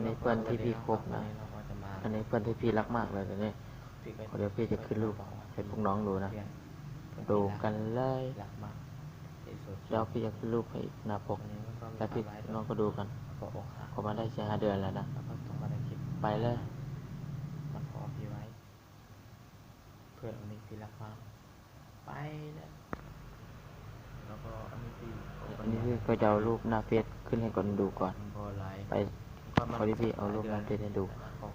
นนี้เพื่อนที่พี่คบนะเราก็จะมาอันนี้เพื่อนที่พี่รักมากเลยตอนนี้พี่ก็เดี๋ยวพี่จะขึ้นรูปให้พวกน้องดูนะเพื่อเพื่อดูที่รักันเลยรักมากที่สุดแล้วพี่จะขึ้นรูปให้หน้าปกวันนี้มันก็มีแล้วพี่ความหมายน้องก็ดูกันก็อกหักเขามาได้ใช้ห้าเดือนแล้วนะแล้วก็ต้องมาได้คลิปไปเลยมันขอพี่ไว้ เพื่อนอันนี้พี่รักมากไปแล้วแล้วก็อันนี้พี่อันนี้พี่ก็จะเอารูปหน้าเฟซขึ้นให้คนดูก่อนมันก็ไลฟ์ไป พอที่พี่เอารูปหน้าเฟซให้ดู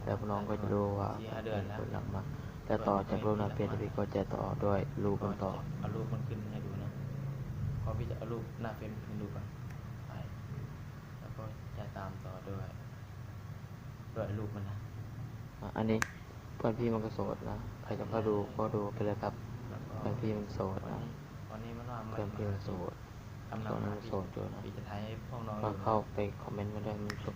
แล้วพวกน้องก็จะรู้ว่าสี่ห้าเดือนแล้วคนรักมากแล้วต่อจากรูปหน้าเฟซพี่ก็จะต่อด้วยรูปมันต่อเอารูปมันขึ้นให้ดูนะพอพี่จะเอารูปหน้าเฟซมันขึ้นดูก่อนไปแล้วก็จะตามต่อด้วยด้วยรูปมันนะอะอันนี้เพื่อนพี่มันก็โสดนะใครจะเข้าดูก็ดูไปเลยครับแล้วก็เพื่อนพี่มันโสดวันนะนี้วันนี้มันว่าเพื่อนพี่มันโสดกำลัตงอนนั้นมาโสดอยู่นะพี่จะถ่ายให้พวกน้องก็ดูนะเข้าไปคอมเมนต์มาด้วยมันโสด